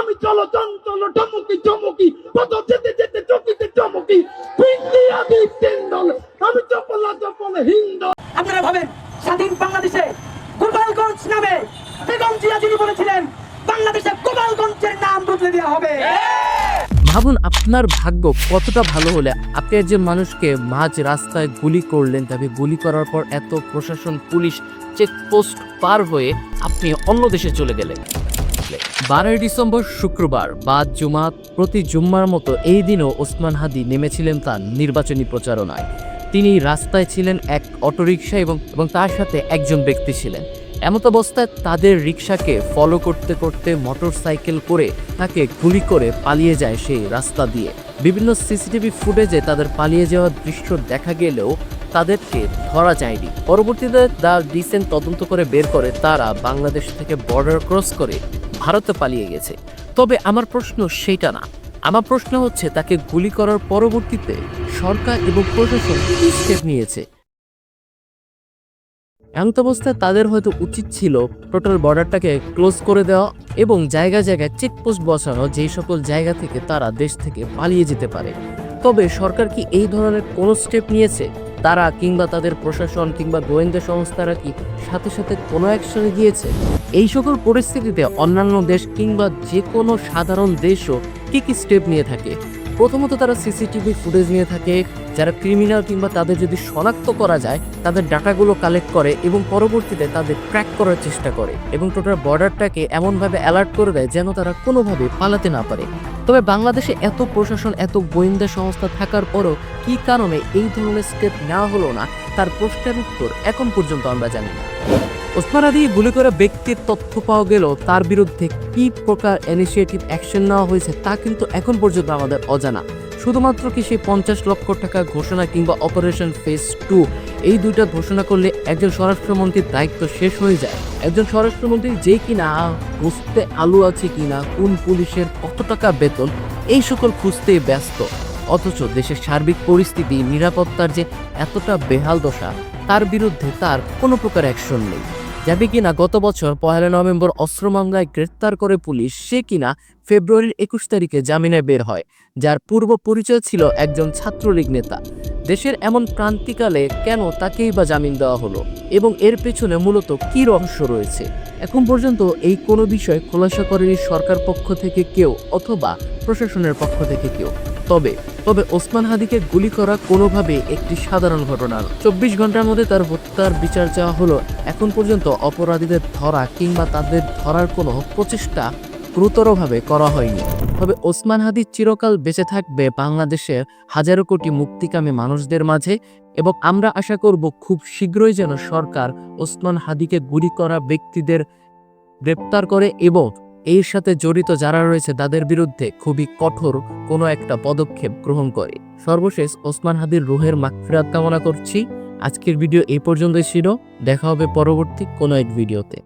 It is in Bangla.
আমি চলো চঞ্চল টমকি চমকি কত যেতে যেতে চকিতে চমকি পিন্ডিয়া দ্বীপ তিনদল আমি চপলা চপল হিন্দ। আপনারা ভাবেন স্বাধীন বাংলাদেশে গোপালগঞ্জ নামে বেগম জিয়া যিনি বলেছিলেন বাংলাদেশে গোপালগঞ্জের নাম বদলে দেওয়া হবে। ভাবুন আপনার ভাগ্য কতটা ভালো হলে আপনি একজন মানুষকে মাঝ রাস্তায় গুলি করলেন তবে গুলি করার পর এত প্রশাসন পুলিশ চেকপোস্ট পার হয়ে আপনি অন্য দেশে চলে গেলেন। বারোই ডিসেম্বর শুক্রবার বা জুমা প্রতি জুম্মার মতো এই দিনও ওসমান হাদি নেমেছিলেন তার নির্বাচনী প্রচারণায়। তিনি রাস্তায় ছিলেন এক অটোরিকশা এবং এবং তার সাথে একজন ব্যক্তি ছিলেন। এমত অবস্থায় তাদের রিক্সাকে ফলো করতে করতে মোটরসাইকেল করে তাকে গুলি করে পালিয়ে যায় সেই রাস্তা দিয়ে। বিভিন্ন সিসিটিভি ফুটেজে তাদের পালিয়ে যাওয়ার দৃশ্য দেখা গেলেও তাদেরকে ধরা যায়নি। পরবর্তীতে দ্য ডিসেন্ট তদন্ত করে বের করে তারা বাংলাদেশ থেকে বর্ডার ক্রস করে ভারতে পালিয়ে গেছে। তবে আমার প্রশ্ন সেইটা না। আমার প্রশ্ন হচ্ছে, তাকে গুলি করার পরবর্তীতে সরকার এবং প্রশাসন কি স্টেপ নিয়েছে? এমত অবস্থায় তাদের হয়তো উচিত ছিল টোটাল বর্ডারটাকে ক্লোজ করে দেওয়া এবং জায়গায় জায়গায় চেকপোস্ট বসানো, যেই সকল জায়গা থেকে তারা দেশ থেকে পালিয়ে যেতে পারে। তবে সরকার কি এই ধরনের কোনো স্টেপ নিয়েছে? তারা কিংবা তাদের প্রশাসন কিংবা গোয়েন্দা সংস্থারা কি সাথে সাথে কোনো অ্যাকশনে গিয়েছে? এই সকল পরিস্থিতিতে অন্যান্য দেশ কিংবা যে কোনো সাধারণ দেশও কি কি স্টেপ নিয়ে থাকে? প্রথমত তারা সিসিটিভি ফুটেজ নিয়ে থাকে, যারা ক্রিমিনাল কিংবা তাদের যদি শনাক্ত করা যায়, তাদের ডাটাগুলো কালেক্ট করে এবং পরবর্তীতে তাদের ট্র্যাক করার চেষ্টা করে এবং টোটাল বর্ডারটাকে এমনভাবে অ্যালার্ট করে দেয় যেন তারা কোনোভাবে পালাতে না পারে। তবে বাংলাদেশে এত প্রশাসন, এত গোয়েন্দা সংস্থা থাকার পরও কী কারণে এই ধরনের স্টেপ নেওয়া হলো না, তার প্রশ্নের উত্তর এখন পর্যন্ত আমরা জানি না। ওসমান আদি গুলি করা ব্যক্তির তথ্য পাওয়া গেল, তার বিরুদ্ধে কি প্রকার ইনিশিয়েটিভ অ্যাকশন নেওয়া হয়েছে তা কিন্তু এখন পর্যন্ত আমাদের অজানা। শুধুমাত্র কি সেই পঞ্চাশ লক্ষ টাকা ঘোষণা কিংবা অপারেশন ফেজ টু এই দুইটা ঘোষণা করলে একজন স্বরাষ্ট্রমন্ত্রীর দায়িত্ব শেষ হয়ে যায়? একজন স্বরাষ্ট্রমন্ত্রী যে কিনা বুঝতে আলু আছে কিনা, কোন পুলিশের কত টাকা বেতন, এই সকল খুঁজতেই ব্যস্ত। অথচ দেশের সার্বিক পরিস্থিতি, নিরাপত্তার যে এতটা বেহাল দশা, তার বিরুদ্ধে তার কোনো প্রকার অ্যাকশন নেই। যাবে কিনা গত বছর পয়লা নভেম্বর অস্ত্র মামলায় গ্রেপ্তার করে পুলিশ, সে কিনা ফেব্রুয়ারির একুশ তারিখে জামিনে বের হয়, যার পূর্ব পরিচয় ছিল একজন ছাত্রলীগ নেতা। দেশের এমন প্রান্তিকালে কেন তাকেই বা জামিন দেওয়া হলো এবং এর পেছনে মূলত কি রহস্য রয়েছে? এখন পর্যন্ত এই কোনো বিষয় খোলাসা করেনি সরকার পক্ষ থেকে কেউ অথবা প্রশাসনের পক্ষ থেকে কেউ। তবে তবে ওসমান হাদিকে গুলি করা কোনোভাবে একটি সাধারণ ঘটনা। চব্বিশ ঘণ্টার মধ্যে তার হত্যার বিচার চাওয়া হলো। এখন পর্যন্ত অপরাধীদের ধরা কিংবা তাদের ধরার কোনো প্রচেষ্টা গুরুতরভাবে করা হয়নি। তবে ওসমান হাদি চিরকাল বেঁচে থাকবে বাংলাদেশের হাজারো কোটি মুক্তিকামী মানুষদের মাঝে এবং আমরা আশা করব খুব শীঘ্রই যেন সরকার ওসমান হাদিকে গুলি করা ব্যক্তিদের গ্রেপ্তার করে এবং এর সাথে জড়িত যারা রয়েছে তাদের বিরুদ্ধে খুবই কঠোর কোনো একটা পদক্ষেপ গ্রহণ করে। সর্বশেষ ওসমান হাদির রুহের মাগফিরাত কামনা করছি। আজকের ভিডিও এই পর্যন্তই ছিল। দেখা হবে পরবর্তী কোনো এক ভিডিওতে।